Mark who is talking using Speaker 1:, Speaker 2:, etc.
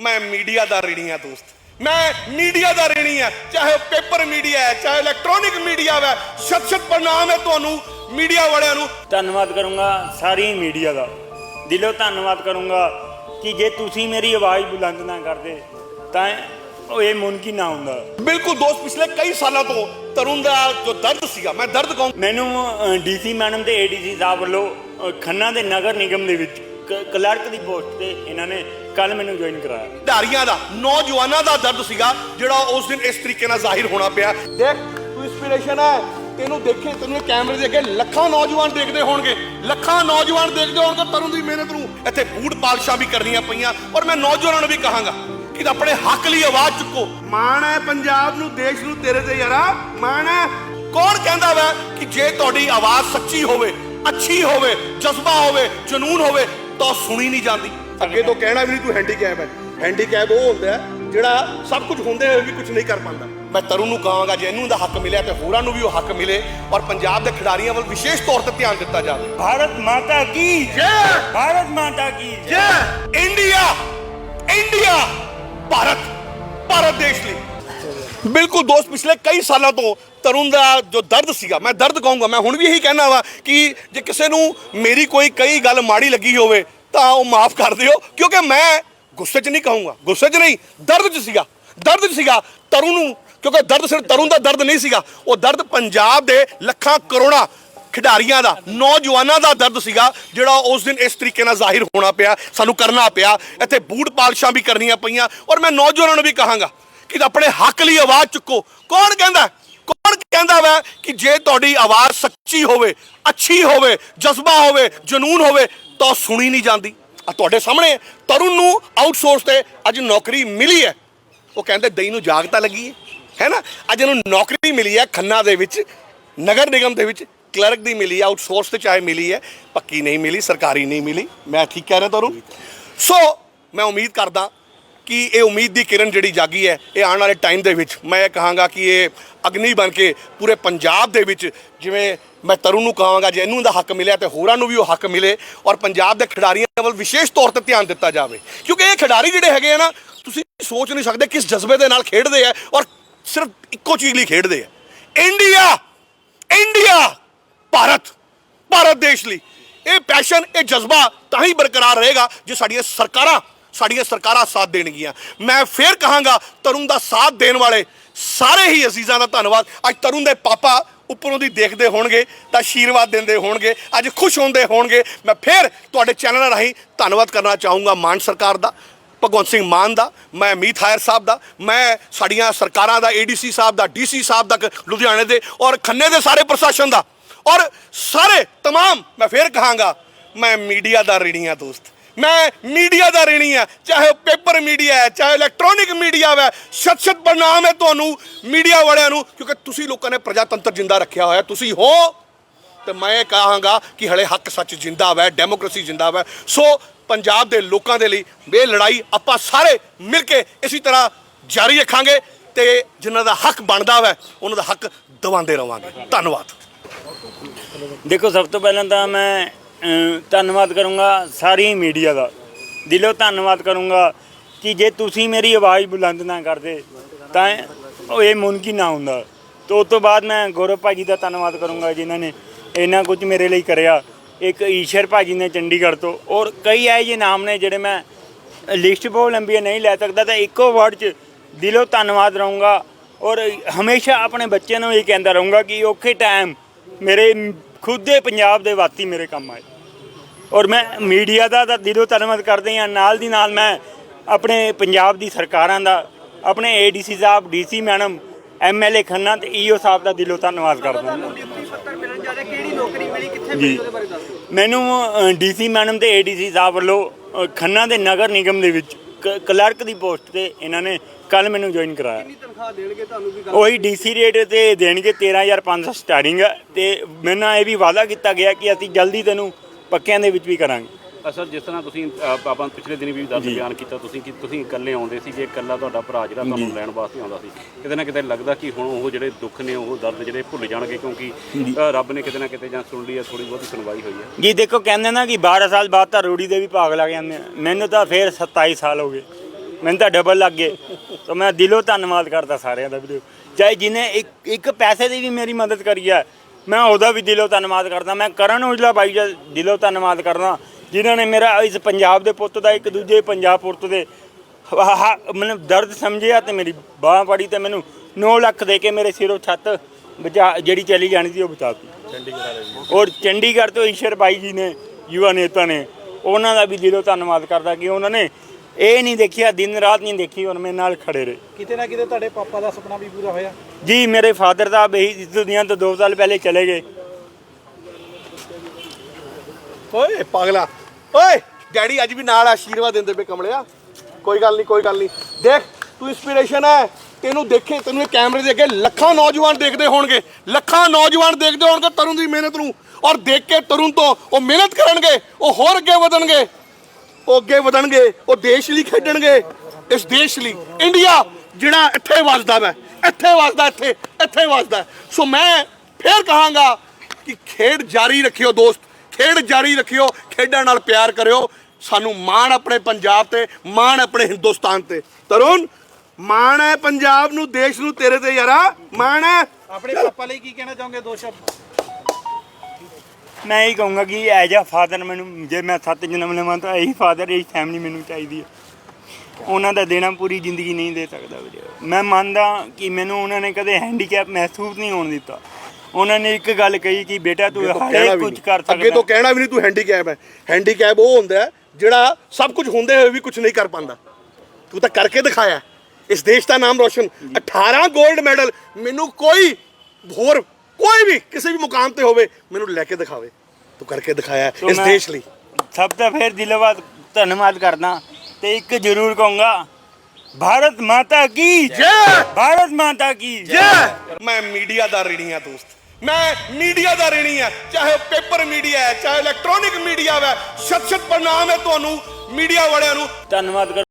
Speaker 1: ਮੈਂ ਮੀਡੀਆ ਦਾ ਰਣੀ ਆ ਦੋਸਤ। ਮੈਂ ਮੀਡੀਆ ਦਾ ਰਣੀ ਆ। ਚਾਹੇ ਪੇਪਰ ਮੀਡੀਆ ਹੈ ਚਾਹੇ ਇਲੈਕਟ੍ਰੋਨਿਕ ਮੀਡੀਆ ਹੈ ਸ਼ਤ ਸ਼ਤ ਪ੍ਰਣਾਮ ਹੈ ਤੁਹਾਨੂੰ ਮੀਡੀਆ ਵਾਲਿਆਂ ਨੂੰ।
Speaker 2: ਧੰਨਵਾਦ ਕਰੂੰਗਾ ਸਾਰੀ ਮੀਡੀਆ ਦਾ। ਦਿਲੋਂ ਧੰਨਵਾਦ ਕਰੂੰਗਾ ਕਿ ਜੇ ਤੁਸੀਂ ਮੇਰੀ ਆਵਾਜ਼ ਬੁਲੰਦ ਨਾ ਕਰਦੇ ਤਾਂ ਉਹ ਇਹ ਮੁਮਕਿਨ ਨਾ ਹੁੰਦਾ।
Speaker 1: ਬਿਲਕੁਲ ਦੋਸਤ ਪਿਛਲੇ ਕਈ ਸਾਲਾਂ ਤੋਂ ਤਰੁਣ ਦਾ ਜੋ ਦਰਦ ਸੀਗਾ ਮੈਂ ਦਰਦ ਕਹੂੰ।
Speaker 2: ਮੈਨੂੰ ਡੀਸੀ ਮੈਡਮ ਤੇ ਏਡੀਸੀ ਸਾਹਿਬ ਵੱਲੋਂ ਖੰਨਾ ਦੇ ਨਗਰ ਨਿਗਮ ਦੇ ਵਿੱਚ ਕਲਰਕ ਦੀ ਪੋਸਟ ਤੇ ਇਹਨਾਂ ਨੇ ਕੱਲ ਮੈਨੂੰ ਜੁਆਇਨ ਕਰਾਇਆ।
Speaker 1: ਖਿਡਾਰੀਆਂ ਦਾ, ਨੌਜਵਾਨਾਂ ਦਾ ਦਰਦ ਸੀਗਾ, ਜਿਹੜਾ ਉਸ ਦਿਨ ਇਸ ਤਰੀਕੇ ਨਾਲ ਜ਼ਾਹਿਰ ਹੋਣਾ ਪਿਆ। ਦੇਖ, ਤੂੰ ਇਨਸਪੀਰੇਸ਼ਨ ਹੈ। ਤੈਨੂੰ ਦੇਖੇ, ਤੈਨੂੰ ਇਹ ਕੈਮਰੇ ਦੇ ਅੱਗੇ ਲੱਖਾਂ ਨੌਜਵਾਨ ਦੇਖਦੇ ਹੋਣਗੇ। ਲੱਖਾਂ ਨੌਜਵਾਨ ਦੇਖਦੇ ਹੋਣਗੇ ਤਰੁਣ ਦੀ ਮਿਹਨਤ ਨੂੰ। ਇੱਥੇ ਬੂਟ ਪਾਲਸ਼ਾਂ ਵੀ ਕਰਨੀਆਂ ਪਈਆਂ ਔਰ ਮੈਂ ਨੌਜਵਾਨਾਂ ਨੂੰ ਵੀ ਕਹਾਂਗਾ ਕਿ ਆਪਣੇ ਹੱਕ ਲਈ ਆਵਾਜ਼ ਚੁੱਕੋ। ਮਾਣ ਹੈ ਪੰਜਾਬ ਨੂੰ, ਦੇਸ਼ ਨੂੰ ਤੇਰੇ ਤੇ ਯਾਰਾ। ਮਾਣ ਹੈ। ਕੌਣ ਕਹਿੰਦਾ ਵਾ ਕਿ ਜੇ ਤੁਹਾਡੀ ਆਵਾਜ਼ ਸੱਚੀ ਹੋਵੇ, ਅੱਛੀ ਹੋਵੇ, ਜਜ਼ਬਾ ਹੋਵੇ, ਜਨੂਨ ਹੋਵੇ ਤਾਂ ਸੁਣੀ ਨਹੀਂ ਜਾਂਦੀ। ਅੱਗੇ ਤੋਂ ਕਹਿਣਾ ਵੀ ਨਹੀਂ ਤੂੰ ਹੈਂਡੀਕੈਪ ਹੈ। ਹੈਂਡੀਕੈਪ ਉਹ ਹੁੰਦਾ ਹੈ ਜਿਹੜਾ ਸਭ ਕੁਝ ਹੁੰਦੇ ਹੋਏ ਵੀ ਕੁਝ ਨਹੀਂ ਕਰ ਪਾਉਂਦਾ। ਮੈਂ ਤਰੁਣ ਨੂੰ ਕਹਾਂਗਾ ਜੇ ਇਹਨੂੰ ਦਾ ਹੱਕ ਮਿਲਿਆ ਤੇ ਹੋਰਾਂ ਨੂੰ ਵੀ ਉਹ ਹੱਕ ਮਿਲੇ ਔਰ ਪੰਜਾਬ ਦੇ ਖਿਡਾਰੀਆਂ ਵੱਲ ਵਿਸ਼ੇਸ਼ ਤੌਰ ਤੇ ਧਿਆਨ ਦਿੱਤਾ ਜਾਵੇ।
Speaker 2: ਭਾਰਤ ਮਾਤਾ ਕੀ
Speaker 1: ਜੈ?
Speaker 2: ਭਾਰਤ ਮਾਤਾ ਕੀ
Speaker 1: ਜੈ! ਇੰਡੀਆ! ਇੰਡੀਆ! ਭਾਰਤ! ਭਾਰਤ ਦੇਸ਼ ਲਈ। ਬਿਲਕੁਲ ਦੋਸਤ ਪਿਛਲੇ ਕਈ ਸਾਲਾਂ ਤੋਂ ਤਰੁਣ ਦਾ ਜੋ ਦਰਦ ਸੀਗਾ, ਮੈਂ ਦਰਦ ਕਹੂੰਗਾ, ਮੈਂ ਹੁਣ ਵੀ ਇਹੀ ਕਹਿਣਾ ਵਾ ਕਿ ਜੇ ਕਿਸੇ ਨੂੰ ਮੇਰੀ ਕੋਈ ਕਈ ਗੱਲ ਮਾੜੀ ਲੱਗੀ ਹੋਵੇ, ਤਾਂ ਉਹ ਮਾਫ ਕਰ ਦਿਓ, ਕਿਉਂਕਿ ਮੈਂ ਗੁੱਸੇ 'ਚ ਨਹੀਂ ਕਹੂੰਗਾ, ਗੁੱਸੇ 'ਚ ਨਹੀਂ, ਦਰਦ 'ਚ ਸੀਗਾ, ਦਰਦ 'ਚ ਸੀਗਾ ਤਰੁਣ ਨੂੰ, ਕਿਉਂਕਿ ਦਰਦ ਸਿਰਫ ਤਰੁਣ ਦਾ ਦਰਦ ਨਹੀਂ ਸੀਗਾ, ਉਹ ਦਰਦ ਪੰਜਾਬ ਦੇ ਲੱਖਾਂ ਕਰੋੜਾਂ ਖਿਡਾਰੀਆਂ ਦਾ, ਨੌਜਵਾਨਾਂ ਦਾ ਦਰਦ ਸੀਗਾ, ਜਿਹੜਾ ਉਸ ਦਿਨ ਇਸ ਤਰੀਕੇ ਨਾਲ ਜ਼ਾਹਿਰ ਹੋਣਾ ਪਿਆ, ਸਾਨੂੰ ਕਰਨਾ ਪਿਆ, ਇੱਥੇ ਬੂਟ ਪਾਲਸ਼ਾਂ ਵੀ ਕਰਨੀਆਂ ਪਈਆਂ, ਔਰ ਮੈਂ ਨੌਜਵਾਨਾਂ ਨੂੰ ਵੀ ਕਹਾਂਗਾ ਕਿ ਆਪਣੇ ਹੱਕ ਲਈ ਆਵਾਜ਼ ਚੁੱਕੋ। ਕੌਣ ਕਹਿੰਦਾ? ਕਹਿੰਦਾ ਵਾ ਕਿ ਜੇ ਤੁਹਾਡੀ ਆਵਾਜ਼ ਸੱਚੀ ਹੋਵੇ, ਅੱਛੀ ਹੋਵੇ, ਜਜ਼ਬਾ ਹੋਵੇ, ਜਨੂਨ ਹੋਵੇ, ਤਾਂ ਸੁਣੀ ਨਹੀਂ ਜਾਂਦੀ। ਆ ਤੁਹਾਡੇ ਸਾਹਮਣੇ ਤਰੁਣ ਨੂੰ ਆਊਟਸੋਰਸ ਤੇ ਅੱਜ ਨੌਕਰੀ ਮਿਲੀ ਹੈ। ਉਹ ਕਹਿੰਦੇ ਦਈ ਨੂੰ ਜਾਗਤਾ ਲੱਗੀ ਹੈ। ਹੈ ਨਾ? ਅੱਜ ਇਹਨੂੰ ਨੌਕਰੀ ਮਿਲੀ ਹੈ ਖੰਨਾ ਦੇ ਵਿੱਚ, ਨਗਰ ਨਿਗਮ ਦੇ ਵਿੱਚ, ਕਲਰਕ ਦੀ ਮਿਲੀ ਹੈ ਆਊਟਸੋਰਸ ਤੇ ਚਾਹੇ ਮਿਲੀ ਹੈ, ਪੱਕੀ ਨਹੀਂ ਮਿਲੀ, ਸਰਕਾਰੀ ਨਹੀਂ ਮਿਲੀ। ਮੈਂ ਠੀਕ ਕਹਿ ਰਿਹਾ ਤੁਹਾਨੂੰ ਸੋ ਮੈਂ ਉਮੀਦ ਕਰਦਾ ਕਿ ਇਹ ਉਮੀਦ ਦੀ ਕਿਰਨ ਜਿਹੜੀ ਜਾਗੀ ਹੈ, ਇਹ ਆਉਣ ਵਾਲੇ ਟਾਈਮ ਦੇ ਵਿੱਚ ਮੈਂ ਇਹ ਕਹਾਂਗਾ ਕਿ ਇਹ ਅਗਨੀ ਬਣ ਕੇ ਪੂਰੇ ਪੰਜਾਬ ਦੇ ਵਿੱਚ ਜਿਵੇਂ ਮੈਂ ਤਰੁਣ ਨੂੰ ਕਹਾਂਗਾ, ਜੇ ਇਹਨੂੰ ਦਾ ਹੱਕ ਮਿਲਿਆ ਤੇ ਹੋਰਾਂ ਨੂੰ ਵੀ ਉਹ ਹੱਕ ਮਿਲੇ ਔਰ ਪੰਜਾਬ ਦੇ ਖਿਡਾਰੀਆਂ ਵੱਲ ਵਿਸ਼ੇਸ਼ ਤੌਰ ਤੇ ਧਿਆਨ ਦਿੱਤਾ ਜਾਵੇ। ਕਿਉਂਕਿ ਇਹ ਖਿਡਾਰੀ ਜਿਹੜੇ ਹੈਗੇ ਆ ਨਾ, ਤੁਸੀਂ ਸੋਚ ਨਹੀਂ ਸਕਦੇ ਕਿਸ ਜਜ਼ਬੇ ਦੇ ਨਾਲ ਖੇਡਦੇ ਆ ਔਰ ਸਿਰਫ ਇੱਕੋ ਚੀਜ਼ ਲਈ ਖੇਡਦੇ ਆ। ਇੰਡੀਆ ਇੰਡੀਆ, ਭਾਰਤ ਭਾਰਤ ਦੇਸ਼ ਲਈ। ਇਹ ਪੈਸ਼ਨ ਇਹ ਜਜ਼ਬਾ ਤਾਂ ਹੀ ਬਰਕਰਾਰ ਰਹੇਗਾ ਜੇ ਸਾਡੀਆਂ ਸਰਕਾਰਾਂ ਸਾਡੀਆਂ ਸਰਕਾਰਾਂ ਸਾਥ ਦੇਣਗੀਆਂ ਮੈਂ ਫੇਰ ਕਹਾਂਗਾ ਤਰੁਣ ਦਾ ਸਾਥ ਦੇਣ ਵਾਲੇ ਸਾਰੇ ਹੀ ਅਜ਼ੀਜ਼ਾਂ ਦਾ ਧੰਨਵਾਦ ਅੱਜ ਤਰੁਣ ਦੇ ਪਾਪਾ ਉੱਪਰੋਂ ਦੀ ਦੇਖਦੇ ਹੋਣਗੇ ਤਾਂ ਆਸ਼ੀਰਵਾਦ ਦਿੰਦੇ ਹੋਣਗੇ ਅੱਜ ਖੁਸ਼ ਹੁੰਦੇ ਹੋਣਗੇ ਮੈਂ ਫੇਰ ਤੁਹਾਡੇ ਚੈਨਲ ਰਾਹੀਂ ਧੰਨਵਾਦ ਕਰਨਾ ਚਾਹੂੰਗਾ ਮਾਨ ਸਰਕਾਰ ਦਾ ਭਗਵੰਤ ਸਿੰਘ ਮਾਨ ਦਾ ਮੈਂ ਮੀਤ ਹਾਇਰ ਸਾਹਿਬ ਦਾ ਮੈਂ ਸਾਡੀਆਂ ਸਰਕਾਰਾਂ ਦਾ ਏਡੀਸੀ ਸਾਹਿਬ ਦਾ ਡੀਸੀ ਸਾਹਿਬ ਦਾ ਲੁਧਿਆਣੇ ਦੇ ਔਰ ਖੰਨੇ ਦੇ ਸਾਰੇ ਪ੍ਰਸ਼ਾਸਨ ਦਾ ਔਰ ਸਾਰੇ तमाम ਮੈਂ ਫੇਰ ਕਹਾਂਗਾ ਮੈਂ ਮੀਡੀਆ ਦਾ ਰਣੀ ਆ ਦੋਸਤ ਮੈਂ ਮੀਡੀਆ ਦਾ ਰਣੀ ਆ, ਚਾਹੇ ਪੇਪਰ ਮੀਡੀਆ ਹੈ, ਚਾਹੇ ਇਲੈਕਟ੍ਰੋਨਿਕ ਮੀਡੀਆ ਹੈ ਸ਼ਤ ਸ਼ਤ ਪ੍ਰਣਾਮ ਹੈ ਤੁਹਾਨੂੰ ਮੀਡੀਆ ਵਾਲਿਆਂ ਨੂੰ, ਕਿਉਂਕਿ ਤੁਸੀਂ ਲੋਕਾਂ ਨੇ ਪ੍ਰਜਾਤੰਤਰ ਜਿੰਦਾ ਰੱਖਿਆ ਹੋਇਆ, ਤੁਸੀਂ ਹੋ। ਤੇ ਮੈਂ ਇਹ ਕਹਾਂਗਾ ਕਿ ਹਲੇ ਹੱਕ ਸੱਚ ਜਿੰਦਾ ਵੈ, ਡੈਮੋਕ੍ਰੇਸੀ ਜਿੰਦਾ ਵੈ। ਸੋ ਪੰਜਾਬ ਦੇ ਲੋਕਾਂ ਦੇ ਲਈ ਇਹ ਲੜਾਈ ਆਪਾਂ ਸਾਰੇ ਮਿਲ ਕੇ ਇਸੇ ਤਰ੍ਹਾਂ ਜਾਰੀ ਰੱਖਾਂਗੇ ਤੇ ਜਿਨ੍ਹਾਂ ਦਾ ਹੱਕ ਬਣਦਾ ਵੈ, ਉਹਨਾਂ ਦਾ ਹੱਕ ਦਿਵਾਉਂਦੇ ਰਵਾਂਗੇ। ਧੰਨਵਾਦ।
Speaker 2: ਦੇਖੋ, ਸਭ ਤੋਂ ਪਹਿਲਾਂ ਤਾਂ ਮੈਂ ਧੰਨਵਾਦ ਕਰੂੰਗਾ ਸਾਰੀ ਮੀਡੀਆ ਦਾ। ਦਿਲੋਂ ਧੰਨਵਾਦ ਕਰੂੰਗਾ ਕਿ ਜੇ ਤੁਸੀਂ ਮੇਰੀ ਆਵਾਜ਼ ਬੁਲੰਦ ਨਾ ਕਰਦੇ, ਤਾਂ ਉਹ ਇਹ ਮੁਮਕਿਨ ਨਾ ਹੁੰਦਾ। ਤੋਂ ਉਸ ਤੋਂ ਬਾਅਦ ਮੈਂ ਗੌਰਵ ਭਾਜੀ ਦਾ ਧੰਨਵਾਦ ਕਰੂੰਗਾ ਜਿਨ੍ਹਾਂ ਨੇ ਇੰਨਾ ਕੁਝ ਮੇਰੇ ਲਈ ਕਰਿਆ। ਇੱਕ ਈਸ਼ਰ ਭਾਜੀ ਨੇ ਚੰਡੀਗੜ੍ਹ ਤੋਂ ਔਰ ਕਈ ਇਹੋ ਜਿਹੇ ਨਾਮ ਨੇ ਜਿਹੜੇ ਮੈਂ ਲਿਸਟ ਬਹੁਤ ਲੰਬੀ ਨਹੀਂ ਲੈ ਸਕਦਾ, ਤਾਂ ਇੱਕੋ ਵਰਡ 'ਚ ਦਿਲੋਂ ਧੰਨਵਾਦ ਰਹੂੰਗਾ। ਔਰ ਹਮੇਸ਼ਾ ਆਪਣੇ ਬੱਚਿਆਂ ਨੂੰ ਇਹ ਕਹਿੰਦਾ ਰਹੂੰਗਾ ਕਿ ਔਖੇ ਟਾਈਮ ਮੇਰੇ ਖੁਦ ਦੇ ਪੰਜਾਬ ਦੇ ਵਾਤੀ ਮੇਰੇ ਕੰਮ ਆਏ। ਔਰ ਮੈਂ ਮੀਡੀਆ ਦਾ ਤਾਂ ਦਿਲੋਂ ਧੰਨਵਾਦ ਕਰਦੇ ਹਾਂ। ਨਾਲ ਦੀ ਨਾਲ ਮੈਂ ਆਪਣੇ ਪੰਜਾਬ ਦੀ ਸਰਕਾਰਾਂ ਦਾ ਆਪਣੇ ADC Sahib D C madam M L A Khanna ਤੇ ਈਓ ਸਾਹਿਬ ਦਾ ਦਿਲੋਂ ਧੰਨਵਾਦ ਕਰਦਾ ਹਾਂ।
Speaker 3: ਜਾ
Speaker 2: ਮੈਨੂੰ ਡੀਸੀ ਮੈਡਮ ਤੇ ਏਡੀਸੀ ਸਾਹਿਬ ਵੱਲੋਂ ਖੰਨਾ ਦੇ ਨਗਰ ਨਿਗਮ ਦੇ ਵਿੱਚ ਕਲਰਕ ਦੀ ਪੋਸਟ ਤੇ ਇਹਨਾਂ ਨੇ ਕੱਲ ਮੈਨੂੰ ਜੁਆਇਨ ਕਰਾਇਆ।
Speaker 3: ਕਿੰਨੀ ਤਨਖਾਹ ਦੇਣਗੇ ਤੁਹਾਨੂੰ ਵੀ
Speaker 2: ਉਹੀ ਡੀਸੀ ਰੇਟ ਤੇ ਦੇਣਗੇ 13500 ਸਟਾਰਟਿੰਗ ਤੇ ਮੈਨੂੰ ਇਹ ਵੀ ਵਾਅਦਾ ਕੀਤਾ ਗਿਆ ਕਿ ਅਸੀਂ ਜਲਦੀ ਤੈਨੂੰ ਪੱਕਿਆਂ ਦੇ ਵਿੱਚ ਵੀ ਕਰਾਂਗੇ।
Speaker 4: ਅਸਲ ਜਿਸ ਤਰ੍ਹਾਂ ਤੁਸੀਂ ਅ, ਆਪਾਂ ਪਿਛਲੇ ਦਿਨ ਵੀ ਦੱਸ ਬਿਆਨ ਕੀਤਾ ਤੁਸੀਂ ਕਿ ਤੁਸੀਂ ਇਕੱਲੇ ਆਉਂਦੇ ਸੀ ਜੇ ਇਕੱਲਾ ਤੁਹਾਡਾ ਭਰਾ ਜਿਹੜਾ ਤੁਹਾਨੂੰ ਲੈਣ ਵਾਸਤੇ ਆਉਂਦਾ ਸੀ। ਕਿਤੇ ਨਾ ਕਿਤੇ ਲੱਗਦਾ ਕਿ ਹੁਣ ਉਹ ਜਿਹੜੇ ਦੁੱਖ ਨੇ ਉਹ ਦਰਦ ਜਿਹੜੇ ਭੁੱਲ ਜਾਣਗੇ ਕਿਉਂਕਿ ਅ, ਰੱਬ ਨੇ ਕਿਤੇ ਨਾ ਕਿਤੇ ਜਾਂ ਸੁਣ ਲਈ ਹੈ ਥੋੜੀ ਬਹੁਤੀ ਸੁਣਵਾਈ ਹੋਈ ਹੈ।
Speaker 2: ਜੀ ਦੇਖੋ ਕਹਿੰਦੇ ਨਾ ਕਿ 12 ਸਾਲ ਬਾਅਦ ਤਾਂ ਰੂੜੀ ਦੇ ਵੀ ਭਾਗ ਲੱਗ ਜਾਂਦੇ ਆ। ਮੈਨੂੰ ਤਾਂ ਫੇਰ 27 ਸਾਲ ਹੋ ਗਏ। ਮੈਨੂੰ ਤਾਂ ਡਬਲ ਲੱਗ ਗਏ। ਤਾਂ ਮੈਂ ਦਿਲੋਂ ਧੰਨਵਾਦ ਕਰਦਾ ਸਾਰਿਆਂ ਦਾ ਵੀਰੇ ਚਾਹੇ ਜਿਹਨੇ ਇੱਕ ਇੱਕ ਪੈਸੇ ਦੀ ਵੀ ਮੇਰੀ ਮਦਦ ਕਰੀ ਹੈ ਮੈਂ ਉਹਦਾ ਵੀ ਦਿਲੋਂ ਧੰਨਵਾਦ ਕਰਦਾ। ਮੈਂ ਕਰਨ ਔਜਲਾ ਬਾਈ ਦਾ ਦਿਲੋਂ ਧੰਨਵਾਦ ਕਰਦਾ। ਜਿਨ੍ਹਾਂ ਨੇ ਮੇਰਾ ਇਸ ਪੰਜਾਬ ਦੇ ਪੁੱਤ ਦਾ ਇੱਕ ਦੂਜੇ ਪੰਜਾਬ ਪੁੱਤ ਦੇ ਮਤਲਬ ਦਰਦ ਸਮਝਿਆ ਤੇ ਮੇਰੀ ਬਾਹ ਪੜੀ ਤੇ ਮੈਨੂੰ 9 ਲੱਖ ਦੇ ਕੇ ਮੇਰੇ ਸਿਰੋਂ ਛੱਤ ਬਚਾ ਜਿਹੜੀ ਚਲੀ ਜਾਣੀ ਸੀ ਉਹ ਬਚਾਤੀ ਚੰਡੀਗੜ੍ਹ ਔਰ ਚੰਡੀਗੜ੍ਹ ਤੋਂ ਈਸ਼ਰ ਬਾਈ ਜੀ ਨੇ ਯੁਵਾ ਨੇਤਾ ਨੇ ਉਹਨਾਂ ਦਾ ਵੀ ਦਿਲੋਂ ਧੰਨਵਾਦ ਕਰਦਾ ਕਿ ਉਹਨਾਂ ਨੇ ਇਹ ਨਹੀਂ ਦੇਖਿਆ ਦਿਨ ਰਾਤ ਨਹੀਂ ਦੇਖੀ ਔਰ ਮੇਰੇ ਨਾਲ ਖੜੇ ਰਹੇ।
Speaker 3: ਕਿਤੇ ਨਾ ਕਿਤੇ ਤੁਹਾਡੇ ਪਾਪਾ ਦਾ ਸੁਪਨਾ ਵੀ ਪੂਰਾ ਹੋਇਆ।
Speaker 2: ਜੀ ਮੇਰੇ ਫਾਦਰ ਸਾਹਿਬ ਇਹੀ ਇਸ ਦੁਨੀਆ ਤੋਂ 2 ਸਾਲ ਪਹਿਲੇ ਚਲੇ ਗਏ।
Speaker 1: ਓਏ ਪਾਗਲਾ। ਓਏ, ਡੈਡੀ ਅੱਜ ਵੀ ਨਾਲ ਆਸ਼ੀਰਵਾਦ ਦਿੰਦੇ ਪਏ ਕਮਲਿਆ। ਕੋਈ ਗੱਲ ਨਹੀਂ, ਕੋਈ ਗੱਲ ਨਹੀਂ। ਦੇਖ, ਤੂੰ ਇਨਸਪੀਰੇਸ਼ਨ ਹੈ ਤੈਨੂੰ ਦੇਖੇ, ਤੈਨੂੰ ਇਹ ਕੈਮਰੇ ਦੇ ਅੱਗੇ ਲੱਖਾਂ ਨੌਜਵਾਨ ਦੇਖਦੇ ਹੋਣਗੇ। ਲੱਖਾਂ ਨੌਜਵਾਨ ਦੇਖਦੇ ਹੋਣਗੇ ਤਰੁਣ ਦੀ ਮਿਹਨਤ ਨੂੰ। ਔਰ ਦੇਖ ਕੇ ਤਰੁਣ ਤੋਂ ਉਹ ਮਿਹਨਤ ਕਰਨਗੇ, ਉਹ ਹੋਰ ਅੱਗੇ ਵਧਣਗੇ। ਉਹ ਅੱਗੇ ਵਧਣਗੇ, ਉਹ ਦੇਸ਼ ਲਈ ਖੇਡਣਗੇ। ਇਸ ਦੇਸ਼ ਲਈ। ਇੰਡੀਆ ਜਿਹੜਾ ਇੱਥੇ ਵੱਸਦਾ ਮੈਂ ਇੱਥੇ ਵੱਸਦਾ, ਇੱਥੇ ਇੱਥੇ ਵੱਸਦਾ। ਸੋ ਮੈਂ ਫੇਰ ਕਹਾਂਗਾ ਕਿ ਖੇਡ ਜਾਰੀ ਰੱਖਿਓ ਦੋਸਤ। ਖੇਡ ਜਾਰੀ ਰੱਖਿਓ ਖੇਡਾਂ ਨਾਲ ਪਿਆਰ ਕਰਿਓ। ਸਾਨੂੰ ਮਾਣ ਆਪਣੇ ਪੰਜਾਬ ਤੇ ਮਾਣ ਆਪਣੇ ਹਿੰਦੁਸਤਾਨ ਤੇ। ਤਰੁਣ ਮਾਣ ਹੈ ਪੰਜਾਬ ਨੂੰ ਦੇਸ਼ ਨੂੰ ਤੇਰੇ ਤੇ ਯਾਰਾ ਮਾਣ ਹੈ।
Speaker 3: ਆਪਣੇ ਪਾਪਾ ਲਈ ਕੀ ਕਹਿਣਾ ਚਾਹੋਗੇ? ਦੋ ਸ਼ਬਦ।
Speaker 2: ਮੈਂ ਇਹ ਕਹੂੰਗਾ ਕਿ ਐਜ ਆ ਫਾਦਰ ਮੈਨੂੰ ਜੇ ਮੈਂ ਸੱਤ ਜਨਮ ਲਵਾਂ ਤਾਂ ਇਹੀ ਫਾਦਰ ਇਹੀ ਫੈਮਿਲੀ ਮੈਨੂੰ ਚਾਹੀਦੀ ਹੈ। ਉਹਨਾਂ ਦਾ ਦੇਣਾ ਪੂਰੀ ਜ਼ਿੰਦਗੀ ਨਹੀਂ ਦੇ ਸਕਦਾ ਵੀਰੇ। ਮੈਂ ਮੰਨਦਾ ਕਿ ਮੈਨੂੰ ਉਹਨਾਂ ਨੇ ਕਦੇ ਹੈਂਡੀਕੈਪ ਮਹਿਸੂਸ ਨਹੀਂ ਹੋਣ ਦਿੱਤਾ। ਉਹਨਾਂ ਨੇ ਇੱਕ ਗੱਲ ਕਹੀ ਕਿ ਬੇਟਾ ਤੂੰ
Speaker 1: ਵੀ
Speaker 2: ਕੁਝ। ਕਰ
Speaker 1: ਅੱਗੇ ਤੋਂ
Speaker 2: ਸਕਦਾ
Speaker 1: ਕਹਿਣਾ ਵੀ ਨਹੀਂ ਤੂੰ ਹੈਂਡੀਕੈਪ ਹੈ। ਹੈਂਡੀਕੈਪ ਉਹ ਹੁੰਦਾ ਹੈ ਜਿਹੜਾ ਸਭ ਕੁਝ ਹੁੰਦੇ ਹੋਏ ਵੀ ਕੁਝ ਨਹੀਂ ਕਰ ਪਾਉਂਦਾ। ਤੂੰ ਤਾਂ ਕਰਕੇ ਦਿਖਾਇਆ। ਇਸ ਦੇਸ਼ ਦਾ ਨਾਮ ਰੋਸ਼ਨ। 18 골ਡ ਮੈਡਲ ਮੈਨੂੰ ਕੋਈ ਹੋਰ ਕੋਈ ਵੀ ਕਿਸੇ ਵੀ ਮੁਕਾਮ ਤੇ ਹੋਵੇ ਮੈਨੂੰ ਲੈ ਕੇ ਦਿਖਾਵੇ। ਤੂੰ ਕਰਕੇ ਦਿਖਾਇਆ ਇਸ ਦੇਸ਼ ਲਈ।
Speaker 2: ਸਭ ਤੋਂ ਫਿਰ ਦਿਲਵਾਦ ਧੰਨਵਾਦ ਕਰਦਾ। ਤੇ ਇੱਕ ਜ਼ਰੂਰ ਕਹੂੰਗਾ ਭਾਰਤ ਮਾਤਾ ਕੀ?
Speaker 1: ਜੈ!
Speaker 2: ਭਾਰਤ ਮਾਤਾ ਕੀ?
Speaker 1: ਜੈ! ਮੈਂ ਮੀਡੀਆ ਦਾ ਰਣੀ ਆ ਦੋਸਤ। ਮੈਂ ਮੀਡੀਆ ਦਾ ਰਣੀ ਆ ਚਾਹੇ ਪੇਪਰ ਮੀਡੀਆ ਹੈ, ਚਾਹੇ ਇਲੈਕਟ੍ਰੋਨਿਕ ਮੀਡੀਆ ਹੈ ਸ਼ਤ ਸ਼ਤ ਪ੍ਰਣਾਮ ਹੈ ਤੁਹਾਨੂੰ, ਮੀਡੀਆ ਵਾਲਿਆਂ ਨੂੰ।
Speaker 2: ਧੰਨਵਾਦ ਕਰ